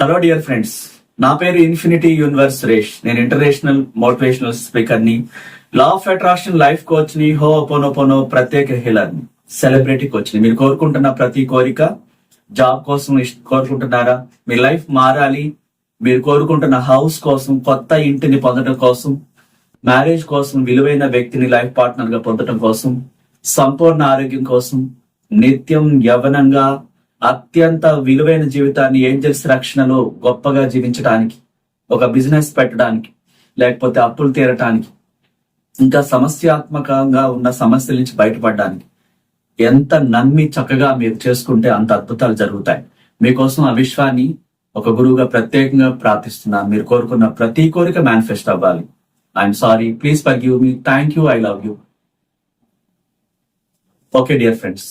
Hello dear friends నా పేరు infinity universe Suresh నేను ఇంటర్నేషనల్ మోటివేషనల్ స్పీకర్ని లా ఆఫ్ అట్రాక్షన్ లైఫ్ కోచ్ని హో పోనో ప్రత్యేక హీలర్ని సెలబ్రిటీ కోచ్ని. మీరు కోరుకుంటున్న ప్రతి కోరిక జాబ్ కోసం కోరుకుంటున్నారా? మీ లైఫ్ మారాలి. మీరు కోరుకుంటున్న హౌస్ కోసం కొత్త ఇంటిని పొందడం కోసం మ్యారేజ్ కోసం విలువైన వ్యక్తిని లైఫ్ పార్ట్నర్గా పొందడం కోసం సంపూర్ణ ఆరోగ్యం కోసం నిత్యం యవనంగా అత్యంత విలువైన జీవితాన్ని ఏంజల్స్ రక్షణలో గొప్పగా జీవించడానికి ఒక బిజినెస్ పెట్టడానికి లేకపోతే అప్పులు తీరటానికి ఇంకా సమస్యాత్మకంగా ఉన్న సమస్యల నుంచి బయటపడడానికి ఎంత నమ్మి చక్కగా మీరు చేసుకుంటే అంత అద్భుతాలు జరుగుతాయి. మీకోసం ఆ విశ్వాన్ని ఒక గురువుగా ప్రత్యేకంగా ప్రార్థిస్తున్నాను. మీరు కోరుకున్న ప్రతి కోరిక మేనిఫెస్ట్ అవ్వాలి. I'm sorry please forgive me thank you I love you okay dear friends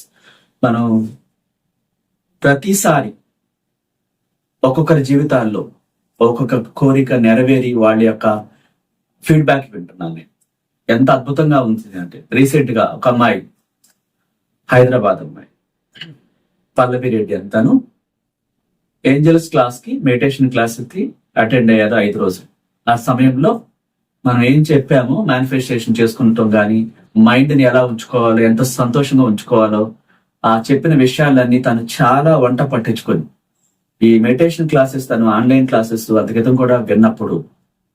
మనం ప్రతిసారి ఒక్కొక్కరి జీవితాల్లో ఒక్కొక్క కోరిక నెరవేరి వాళ్ళ యొక్క ఫీడ్బ్యాక్ వింటున్నాను నేను ఎంత అద్భుతంగా ఉంది అంటే రీసెంట్గా ఒక అమ్మాయి హైదరాబాద్ అమ్మాయి పల్లవి రెడ్డి అంతాను ఏంజల్స్ క్లాస్కి మెడిటేషన్ క్లాస్కి అటెండ్ అయ్యారు ఐదు రోజులు. ఆ సమయంలో మనం ఏం చెప్పామో మేనిఫెస్టేషన్ చేసుకుంటాం కానీ మైండ్ని ఎలా ఉంచుకోవాలో ఎంత సంతోషంగా ఉంచుకోవాలో ఆ చెప్పిన విషయాలన్నీ తను చాలా వంట పట్టించుకొని ఈ మెడిటేషన్ క్లాసెస్ తను ఆన్లైన్ క్లాసెస్ అంతగతం కూడా విన్నప్పుడు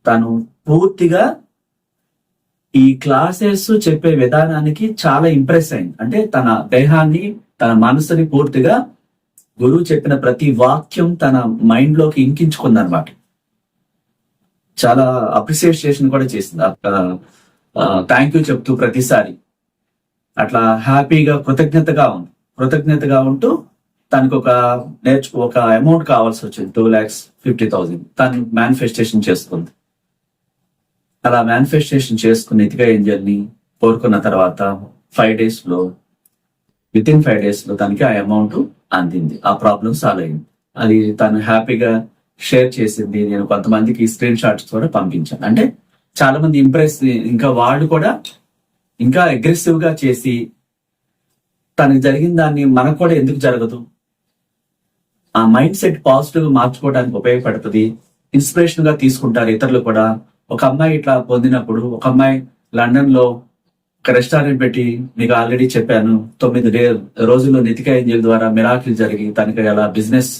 తను పూర్తిగా ఈ క్లాసెస్ చెప్పే విధానానికి చాలా ఇంప్రెస్ అయింది. అంటే తన దేహాన్ని తన మనసుని పూర్తిగా గురువు చెప్పిన ప్రతి వాక్యం తన మైండ్లోకి ఇంకించుకుంది అనమాట చాలా అప్రిసియేషన్ కూడా చేసింది. థ్యాంక్ యూ చెప్తూ ప్రతిసారి. అట్లా హ్యాపీగా కృతజ్ఞతగా ఉంది. కృతజ్ఞతగా ఉంటూ తనకు ఒక నేర్చు ఒక అమౌంట్ కావాల్సి వచ్చింది టూ ల్యాక్స్ ఫిఫ్టీ థౌసండ్ తను మేనిఫెస్టేషన్ చేసుకుంది. అలా మేనిఫెస్టేషన్ చేసుకుని ఇదిగా ఏంజల్ని కోరుకున్న తర్వాత ఫైవ్ డేస్లో విత్ ఇన్ ఫైవ్ డేస్లో తనకి ఆ అమౌంట్ అందింది. ఆ ప్రాబ్లం సాల్వ్ అయింది. అది తను హ్యాపీగా షేర్ చేసింది. నేను కొంతమందికి స్క్రీన్ షాట్స్ కూడా పంపించాను. అంటే చాలా మంది ఇంప్రెస్ ఇంకా వాళ్ళు కూడా ఇంకా అగ్రెసివ్గా చేసి తనకి జరిగిన దాన్ని మనకు కూడా ఎందుకు జరగదు? ఆ మైండ్ సెట్ పాజిటివ్ మార్చుకోవడానికి ఉపయోగపడుతుంది. ఇన్స్పిరేషన్గా తీసుకుంటారు ఇతరులు కూడా. ఒక అమ్మాయి ఇట్లా పొందినప్పుడు ఒక అమ్మాయి లండన్లో ఒక రెస్టారెంట్ పెట్టి మీకు ఆల్రెడీ చెప్పాను తొమ్మిది డే రోజుల్లో నితిక ఏంజల్ ద్వారా మిరాకిల్ జరిగి తనకి అలా బిజినెస్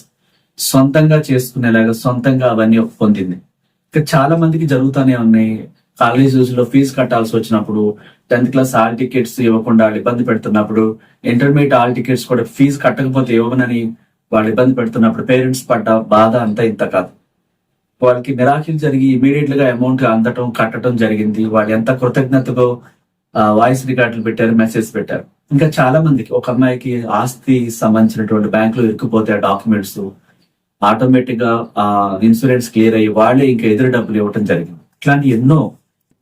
సొంతంగా చేసుకునేలాగా సొంతంగా అవన్నీ పొందింది. ఇంకా చాలా మందికి జరుగుతూనే ఉన్నాయి. కాలేజ్లో ఫీజు కట్టాల్సి వచ్చినప్పుడు టెన్త్ క్లాస్ హాల్ టికెట్స్ ఇవ్వకుండా ఇబ్బంది పెడుతున్నప్పుడు ఇంటర్మీడియట్ హాల్ టికెట్స్ కూడా ఫీజు కట్టకపోతే ఇవ్వమని వాళ్ళు ఇబ్బంది పెడుతున్నప్పుడు పేరెంట్స్ పడ్డ బాధ అంతా ఇంత కాదు. వాళ్ళకి మిరాకిల్ జరిగి ఇమీడియట్గా అమౌంట్ అందటం కట్టడం జరిగింది. వాళ్ళు ఎంత కృతజ్ఞతతో వాయిస్ రికార్డులు పెట్టారు మెసేజ్ పెట్టారు. ఇంకా చాలా మందికి ఒక అమ్మాయికి ఆస్తి సంబంధించినటువంటి బ్యాంకులో ఇరుక్కుపోతే ఆ డాక్యుమెంట్స్ ఆటోమేటిక్గా ఇన్సూరెన్స్ క్లియర్ అయ్యి వాళ్ళే ఇంకా ఎదురు డబ్బులు ఇవ్వటం జరిగింది. ఇట్లాంటి ఎన్నో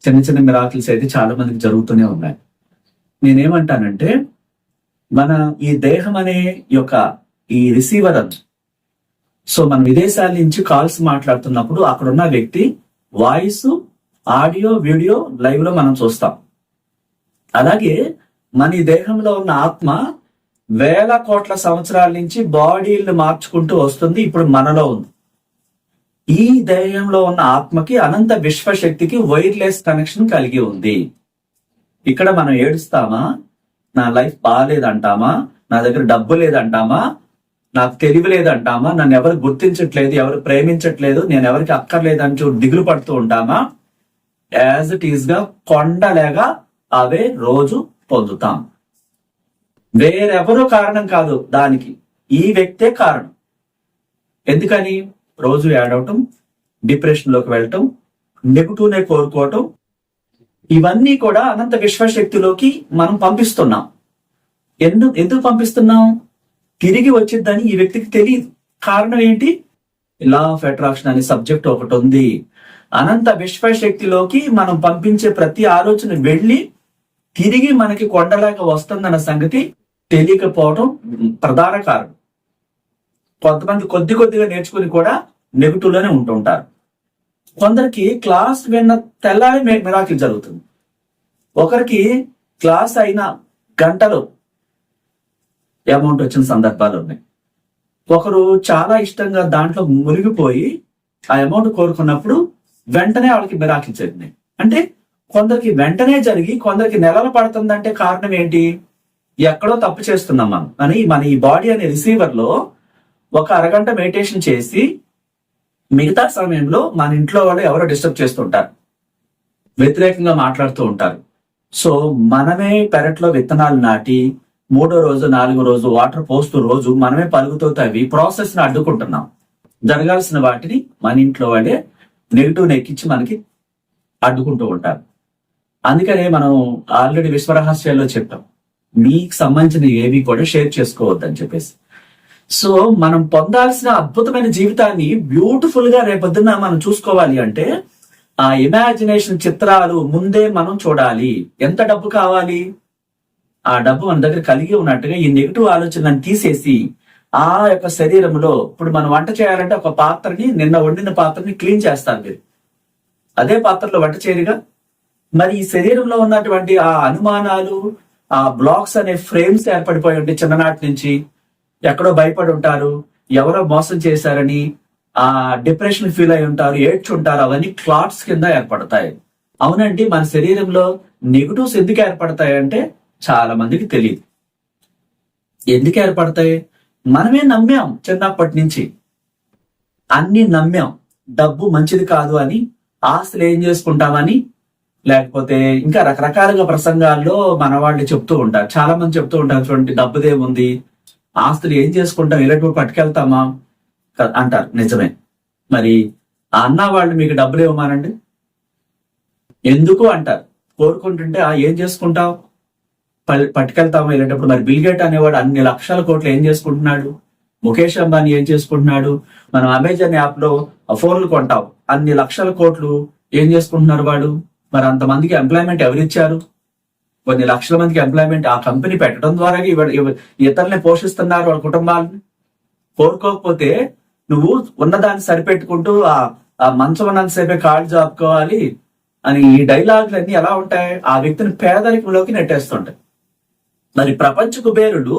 చిన్న చిన్న మిరాకిల్స్ అయితే చాలా మందికి జరుగుతూనే ఉన్నాయి. నేనేమంటానంటే మన ఈ దేహం అనే యొక్క ఈ రిసీవర్ అది. సో మనం విదేశాల నుంచి కాల్స్ మాట్లాడుతున్నప్పుడు అక్కడ ఉన్న వ్యక్తి వాయిస్ ఆడియో వీడియో లైవ్లో మనం చూస్తాం. అలాగే మన ఈ దేహంలో ఉన్న ఆత్మ వేల కోట్ల సంవత్సరాల నుంచి బాడీలు మార్చుకుంటూ వస్తుంది. ఇప్పుడు మనలో ఉంది. ఈ దేహంలో ఉన్న ఆత్మకి అనంత విశ్వశక్తికి వైర్లెస్ కనెక్షన్ కలిగి ఉంది. ఇక్కడ మనం ఏడుస్తామా? నా లైఫ్ బాగాలేదంటామా నా దగ్గర డబ్బు లేదంటామా? నాకు తెలివి లేదంటామా? నన్ను ఎవరు గుర్తించట్లేదు ఎవరు ప్రేమించట్లేదు నేను ఎవరికి అక్కర్లేదంటూ దిగులు పడుతూ ఉంటామా? యాజ్ ఇట్ ఈస్గా కొండలేగా అవే రోజు పొందుతాం. వేరెవరూ కారణం కాదు దానికి. ఈ వ్యక్తే కారణం. ఎందుకని? రోజు ఏడవటం డిప్రెషన్లోకి వెళ్ళటం నెగుటూనే కోరుకోవటం ఇవన్నీ కూడా అనంత విశ్వశక్తిలోకి మనం పంపిస్తున్నాం. ఎందుకు ఎందుకు పంపిస్తున్నాం? తిరిగి వచ్చిద్దని ఈ వ్యక్తికి తెలియదు. కారణం ఏంటి? లా ఆఫ్ అట్రాక్షన్ అనే సబ్జెక్ట్ ఒకటి ఉంది. అనంత విశ్వశక్తిలోకి మనం పంపించే ప్రతి ఆలోచన వెళ్ళి తిరిగి మనకి కొండలాగా వస్తుందన్న సంగతి తెలియకపోవడం ప్రధాన కారణం. కొంతమంది కొద్ది కొద్దిగా నేర్చుకుని కూడా నెగిటివ్లోనే ఉంటుంటారు కొందరికి క్లాస్ విన్న తెల్లారి మిరాకిల్ జరుగుతుంది. ఒకరికి క్లాస్ అయిన గంటలో అమౌంట్ వచ్చిన సందర్భాలు ఉన్నాయి. ఒకరు చాలా ఇష్టంగా దాంట్లో మునిగిపోయి ఆ అమౌంట్ కోరుకున్నప్పుడు వెంటనే వాళ్ళకి మిరాకిల్ జరిగినాయి. అంటే కొందరికి వెంటనే జరిగి కొందరికి నెలలు పడుతుందంటే కారణం ఏంటి? ఎక్కడో తప్పు చేస్తున్నాం మనం. అని మన ఈ బాడీ అనే రిసీవర్లో ఒక అరగంట మెడిటేషన్ చేసి మిగతా సమయంలో మన ఇంట్లో వాళ్ళు ఎవరో డిస్టర్బ్ చేస్తుంటారు. వ్యతిరేకంగా మాట్లాడుతూ ఉంటారు. సో మనమే పెరట్లో విత్తనాలు నాటి మూడో రోజు నాలుగో రోజు వాటర్ పోస్తూ రోజు మనమే పలుగుతూ తవ్వి ప్రాసెస్ని అడ్డుకుంటున్నాం. జరగాల్సిన వాటిని మన ఇంట్లో వాళ్ళే నెగిటివ్ నెక్కించి మనకి అడ్డుకుంటూ ఉంటారు. అందుకనే మనం ఆల్రెడీ విశ్వరహస్యాల్లో చెప్పాం. మీకు సంబంధించిన ఏవి కూడా షేర్ చేసుకోవద్దని చెప్పేసి. సో మనం పొందాల్సిన అద్భుతమైన జీవితాన్ని బ్యూటిఫుల్గా రేపొద్దున మనం చూసుకోవాలి అంటే ఆ ఇమాజినేషన్ చిత్రాలు ముందే మనం చూడాలి. ఎంత డబ్బు కావాలి? ఆ డబ్బు మన దగ్గర కలిగి ఉన్నట్టుగా ఈ నెగిటివ్ ఆలోచనలను తీసేసి ఆ యొక్క శరీరంలో ఇప్పుడు మనం వంట చేయాలంటే ఒక పాత్రని నిన్న వండిన పాత్రని క్లీన్ చేస్తారు మీరు. అదే పాత్రలో వంట చేయరుగా? మరి ఈ శరీరంలో ఉన్నటువంటి ఆ అనుమానాలు ఆ బ్లాక్స్ అనే ఫ్రేమ్స్ ఏర్పడిపోయి ఉంటాయి చిన్ననాటి నుంచి ఎక్కడో భయపడి ఉంటారు ఎవరో మోసం చేశారని ఆ డిప్రెషన్ ఫీల్ అయి ఉంటారు ఏడ్చుంటారు అవన్నీ క్లాట్స్ కింద ఏర్పడతాయి. అవునండి మన శరీరంలో నెగిటివ్స్ ఎందుకు ఏర్పడతాయి అంటే చాలా మందికి తెలియదు. ఎందుకు ఏర్పడతాయి? మనమే నమ్మాం చిన్నప్పటి నుంచి. అన్ని నమ్మాం. డబ్బు మంచిది కాదు అని ఆస్తులు ఏం చేసుకుంటామని లేకపోతే ఇంకా రకరకాలుగా ప్రసంగాల్లో మన వాళ్ళు చెప్తూ ఉంటారు. చాలా మంది చెప్తూ ఉంటారు చూడండి డబ్బుదేముంది ఆస్తులు ఏం చేసుకుంటాం? ఇలాంటివి పట్టుకెళ్తామా? అంటారు. నిజమే. మరి ఆ అన్న వాళ్ళు మీకు డబ్బులు ఇవ్వమానండి? ఎందుకు అంటారు? కోరుకుంటుంటే ఆ ఏం చేసుకుంటావు? పట్టుకెళ్తామా పట్టుకెళ్తాము? వెళ్ళేటప్పుడు మరి బిల్గేట్ అనేవాడు అన్ని లక్షల కోట్లు ఏం చేసుకుంటున్నాడు? ముఖేష్ అంబానీ ఏం చేసుకుంటున్నాడు? మనం అమెజాన్ యాప్లో ఫోన్లు కొంటాం. అన్ని లక్షల కోట్లు ఏం చేసుకుంటున్నారు వాడు? మరి అంతమందికి ఎంప్లాయ్మెంట్ ఎవరిచ్చారు? కొన్ని లక్షల మందికి ఎంప్లాయ్మెంట్ ఆ కంపెనీ పెట్టడం ద్వారా ఇతరుల్ని పోషిస్తున్నారు వాళ్ళ కుటుంబాలని. కోరుకోకపోతే నువ్వు ఉన్నదాన్ని సరిపెట్టుకుంటూ ఆ ఆ మంచం ఉన్నంతసేపే కాళ్ళు జాపుకోవాలి అని ఈ డైలాగులన్నీ ఎలా ఉంటాయి? ఆ వ్యక్తిని పేదరికంలోకి నెట్టేస్తుంటాయి. మరి ప్రపంచ కుబేరుడు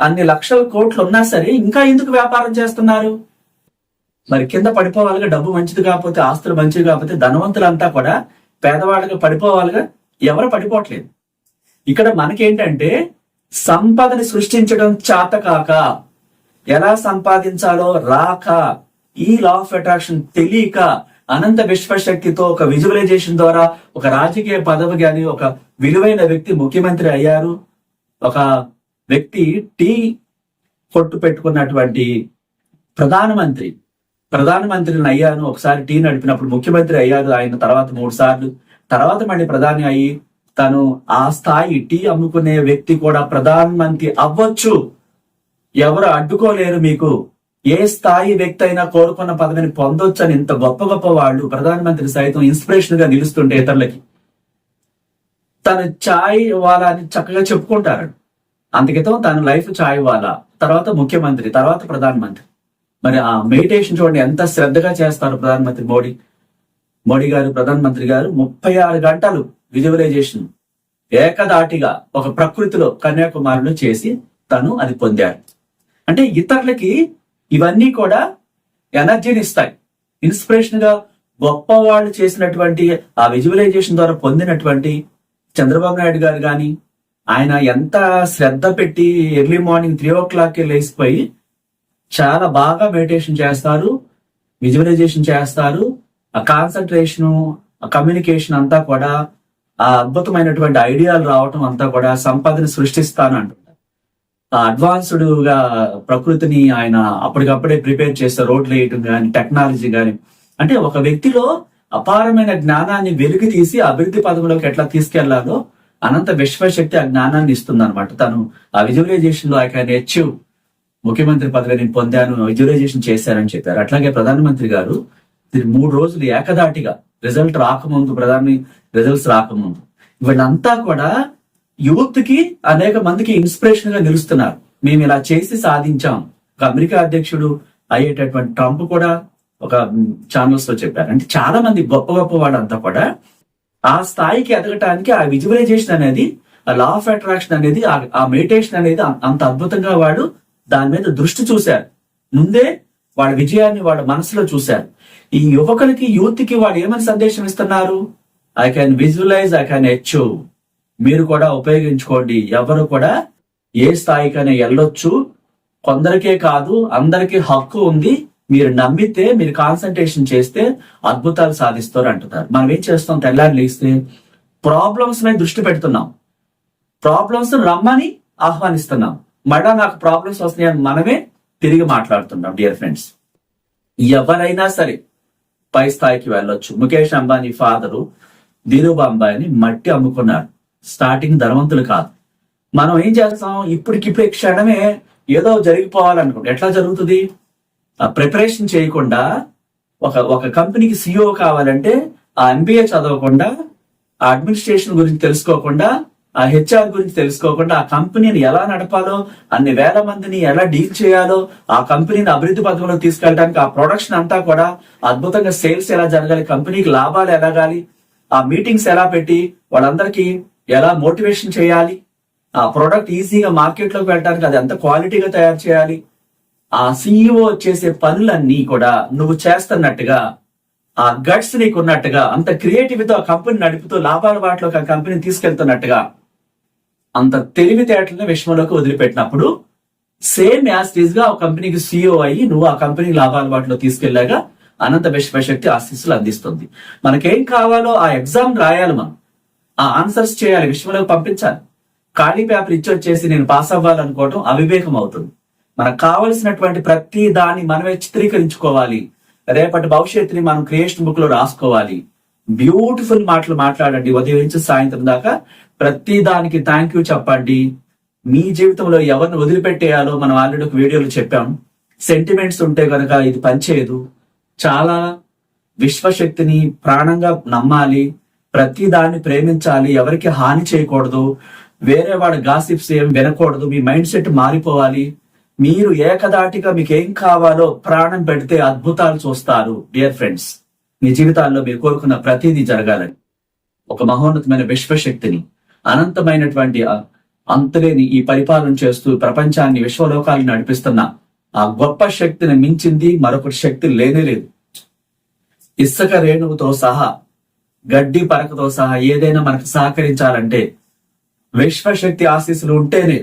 అన్ని లక్షల కోట్లు ఉన్నా సరే ఇంకా ఎందుకు వ్యాపారం చేస్తున్నారు? మరి కింద పడిపోవాలిగా డబ్బు మంచిది కాకపోతే ఆస్తులు మంచిది కాకపోతే ధనవంతులంతా కూడా పేదవాళ్ళగా పడిపోవాలిగా ఎవరు పడిపోవట్లేదు. ఇక్కడ మనకేంటంటే సంపదని సృష్టించడం చాతకాక. ఎలా సంపాదించాలో రాక. ఈ లా ఆఫ్ అట్రాక్షన్ తెలియక అనంత విశ్వశక్తితో ఒక విజువలైజేషన్ ద్వారా ఒక రాజకీయ పదవి గాని ఒక విలువైన వ్యక్తి ముఖ్యమంత్రి అయ్యారు. ఒక వ్యక్తి టీ కొట్టు పెట్టుకున్నటువంటి ప్రధానమంత్రి. ప్రధానమంత్రిని అయ్యాను. ఒకసారి టీ నడిపినప్పుడు ముఖ్యమంత్రి అయ్యారు. ఆయన తర్వాత మూడు సార్లు. తర్వాత మళ్ళీ ప్రధాని అయ్యి తను ఆ స్థాయి టీ అమ్ముకునే వ్యక్తి కూడా ప్రధానమంత్రి అవ్వచ్చు. ఎవరు అడ్డుకోలేరు మీకు. ఏ స్థాయి వ్యక్తి అయినా కోరుకున్న పదవిని పొందొచ్చు అని ఇంత గొప్ప గొప్ప వాళ్ళు ప్రధానమంత్రి సైతం ఇన్స్పిరేషన్గా నిలుస్తుంటే ఇతరులకి. తన ఛాయ్ వాలా అని చక్కగా చెప్పుకుంటారు. అందుకితం తన లైఫ్ ఛాయ్ వాలా తర్వాత ముఖ్యమంత్రి తర్వాత ప్రధానమంత్రి. మరి ఆ మెడిటేషన్ చూడండి ఎంత శ్రద్ధగా చేస్తారు ప్రధానమంత్రి మోడీ. మోడీ గారు ప్రధానమంత్రి గారు ముప్పై ఆరు గంటలు విజువలైజేషన్ ఏకదాటిగా ఒక ప్రకృతిలో కన్యాకుమారిలో చేసి తను అది పొందారు అంటే ఇతరులకి ఇవన్నీ కూడా ఎనర్జీని ఇస్తాయి. ఇన్స్పిరేషన్గా గొప్ప వాళ్ళు చేసినటువంటి ఆ విజువలైజేషన్ ద్వారా పొందినటువంటి చంద్రబాబు నాయుడు గారు కానీ ఆయన ఎంత శ్రద్ధ పెట్టి ఎర్లీ మార్నింగ్ త్రీ ఓ క్లాక్కి లేచిపోయి చాలా బాగా మెడిటేషన్ చేస్తారు విజువలైజేషన్ చేస్తారు ఆ కాన్సన్ట్రేషన్ ఆ కమ్యూనికేషన్ అంతా కూడా ఆ అద్భుతమైనటువంటి ఐడియాలు రావటం అంతా కూడా సంపదని సృష్టిస్తాను అంటున్నారు ఆ అడ్వాన్స్డ్గా ప్రకృతిని ఆయన అప్పటికప్పుడే ప్రిపేర్ చేస్తే రోడ్లు వేయటం కానీ టెక్నాలజీ కానీ అంటే ఒక వ్యక్తిలో అపారమైన జ్ఞానాన్ని వెలికి తీసి అభివృద్ధి పదంలోకి ఎట్లా తీసుకెళ్ళాలో అనంత విశ్వశక్తి ఆ జ్ఞానాన్ని ఇస్తుంది అనమాట తను ఆ విజువలైజేషన్లో ఆయన కెన్ అచీవ్ ముఖ్యమంత్రి పదవి నేను పొందాను విజువలైజేషన్ చేశారని చెప్పారు. అట్లాగే ప్రధానమంత్రి గారు మూడు రోజులు ఏకదాటిగా రిజల్ట్ రాకముందు ప్రధాని రిజల్ట్స్ రాకముందు. వీళ్ళంతా కూడా యూత్కి అనేక మందికి ఇన్స్పిరేషన్గా నిలుస్తున్నారు. మేము ఇలా చేసి సాధించాం. ఒక అమెరికా అధ్యక్షుడు అయ్యేటటువంటి ట్రంప్ కూడా ఒక ఛానల్స్లో చెప్పారు. అంటే చాలా మంది గొప్ప గొప్ప వాళ్ళంతా కూడా ఆ స్థాయికి ఎదగటానికి ఆ విజువలైజేషన్ అనేది ఆ లా ఆఫ్ అట్రాక్షన్ అనేది ఆ- ఆ మెడిటేషన్ అనేది అంత అద్భుతంగా వాడు దాని మీద దృష్టి చూశారు. ముందే వాళ్ళ విజయాన్ని వాళ్ళ మనసులో చూశారు. ఈ యువకులకి యూత్కి వాడు వాళ్ళు ఏమని సందేశం ఇస్తున్నారు? I can visualise I can achieve మీరు కూడా ఉపయోగించుకోండి. ఎవరు కూడా ఏ స్థాయికైనా వెళ్ళొచ్చు. కొందరికే కాదు అందరికీ హక్కు ఉంది. మీరు నమ్మితే మీరు కాన్సన్ట్రేషన్ చేస్తే అద్భుతాలు సాధిస్తారు అంటున్నారు. మనం ఏం చేస్తాం తెల్లారి లేస్తే? ప్రాబ్లమ్స్ మీద దృష్టి పెడుతున్నాం. ప్రాబ్లమ్స్ రమ్మని ఆహ్వానిస్తున్నాం. మళ్ళా నాకు ప్రాబ్లమ్స్ వస్తున్నాయని మనమే తిరిగి మాట్లాడుతున్నాం డియర్ ఫ్రెండ్స్ ఎవరైనా సరే పై స్థాయికి వెళ్ళొచ్చు. ముఖేష్ అంబానీ ఫాదరు ధీరుబా అంబానీ మట్టి అమ్ముకున్నారు స్టార్టింగ్ ధనవంతులు కాదు. మనం ఏం చేస్తాం? ఇప్పటికిప్పుడే క్షణమే ఏదో జరిగిపోవాలనుకుంటాం ఎట్లా జరుగుతుంది? ఆ ప్రిపరేషన్ చేయకుండా ఒక ఒక కంపెనీకి సిఇఓ కావాలంటే ఆ ఎంబీఏ చదవకుండా ఆ అడ్మినిస్ట్రేషన్ గురించి తెలుసుకోకుండా ఆ హెచ్ఆర్ గురించి తెలుసుకోకుండా ఆ కంపెనీని ఎలా నడపాలో అన్ని వేల మందిని ఎలా డీల్ చేయాలో ఆ కంపెనీని అభివృద్ధి పథకంలో తీసుకెళ్ళడానికి ఆ ప్రొడక్షన్ అంతా కూడా అద్భుతంగా సేల్స్ ఎలా జరగాలి కంపెనీకి లాభాలు ఎలాగాలి ఆ మీటింగ్స్ ఎలా పెట్టి వాళ్ళందరికీ ఎలా మోటివేషన్ చేయాలి ఆ ప్రోడక్ట్ ఈజీగా మార్కెట్లోకి వెళ్ళడానికి అది ఎంత క్వాలిటీగా తయారు చేయాలి ఆ సీఈఓ చేసే పనులన్నీ కూడా నువ్వు చేస్తున్నట్టుగా ఆ గట్స్ నీకు ఉన్నట్టుగా అంత క్రియేటివిటీతో ఆ కంపెనీ నడుపుతూ లాభాల వాటిలోకి ఆ కంపెనీని తీసుకెళ్తున్నట్టుగా అంత తెలివితేటలను విశ్వంలోకి వదిలిపెట్టినప్పుడు సేమ్ యాస్టీజ్గా ఒక కంపెనీకి సీఈఓ అయ్యి నువ్వు ఆ కంపెనీ లాభాల వాటిలో తీసుకెళ్ళాగా అనంత విశ్వశక్తి ఆశీస్సులు అందిస్తుంది. మనకేం కావాలో ఆ ఎగ్జామ్ రాయాలి మనం. ఆ ఆన్సర్స్ చేయాలి విశ్వంలోకి పంపించాలి. ఖాళీ పేపర్ ఇచ్చి వచ్చేసి నేను పాస్ అవ్వాలనుకోవటం అవివేకం అవుతుంది మనకు కావలసినటువంటి ప్రతి దాన్ని మనమే చిత్రీకరించుకోవాలి. రేపటి భవిష్యత్తుని మనం క్రియేషన్ బుక్లో రాసుకోవాలి. బ్యూటిఫుల్ మాటలు మాట్లాడండి. ఉదయం నుంచి సాయంత్రం దాకా ప్రతి దానికి థ్యాంక్ యూ చెప్పండి. మీ జీవితంలో ఎవరిని వదిలిపెట్టేయాలో మనం ఆల్రెడీ ఒక వీడియోలో చెప్పాం. సెంటిమెంట్స్ ఉంటే కనుక ఇది పనిచేయదు. చాలా విశ్వశక్తిని ప్రాణంగా నమ్మాలి. ప్రతి దాన్ని ప్రేమించాలి. ఎవరికి హాని చేయకూడదు. వేరే వాడు గాసిప్స్ ఏం వినకూడదు. మీ మైండ్ సెట్ మారిపోవాలి. మీరు ఏకదాటిగా మీకు ఏం కావాలో ప్రాణం పెడితే అద్భుతాలు చూస్తారు. డియర్ ఫ్రెండ్స్ మీ జీవితాల్లో మీరు కోరుకున్న ప్రతిదీ జరగాలని. ఒక మహోన్నతమైన విశ్వశక్తిని అనంతమైనటువంటి అంతలేని అంతులేని ఈ పరిపాలన చేస్తూ ప్రపంచాన్ని విశ్వలోకాలను నడిపిస్తున్న ఆ గొప్ప శక్తిని మించింది మరొకటి శక్తి లేనే లేదు. ఇసుక రేణువుతో సహా గడ్డి పరకతో సహా ఏదైనా మనకు సహకరించాలంటే విశ్వశక్తి ఆశీస్సులు ఉంటేనే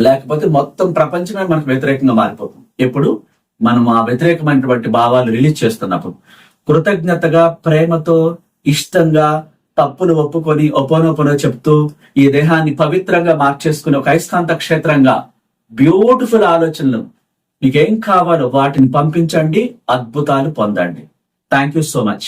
లేకపోతే మొత్తం ప్రపంచమే మనకు వ్యతిరేకంగా మారిపోతుంది. ఎప్పుడు మనం ఆ వ్యతిరేకమైనటువంటి భావాలు రిలీజ్ చేస్తున్నప్పుడు కృతజ్ఞతగా ప్రేమతో ఇష్టంగా తప్పులు ఒప్పుకొని ఒపోనొపోనో చెప్తూ ఈ దేహాన్ని పవిత్రంగా మార్చేసుకుని ఒక అయస్కాంత క్షేత్రంగా బ్యూటిఫుల్ ఆలోచనలు. మీకేం కావాలో వాటిని పంపించండి అద్భుతాలు పొందండి. Thank you so much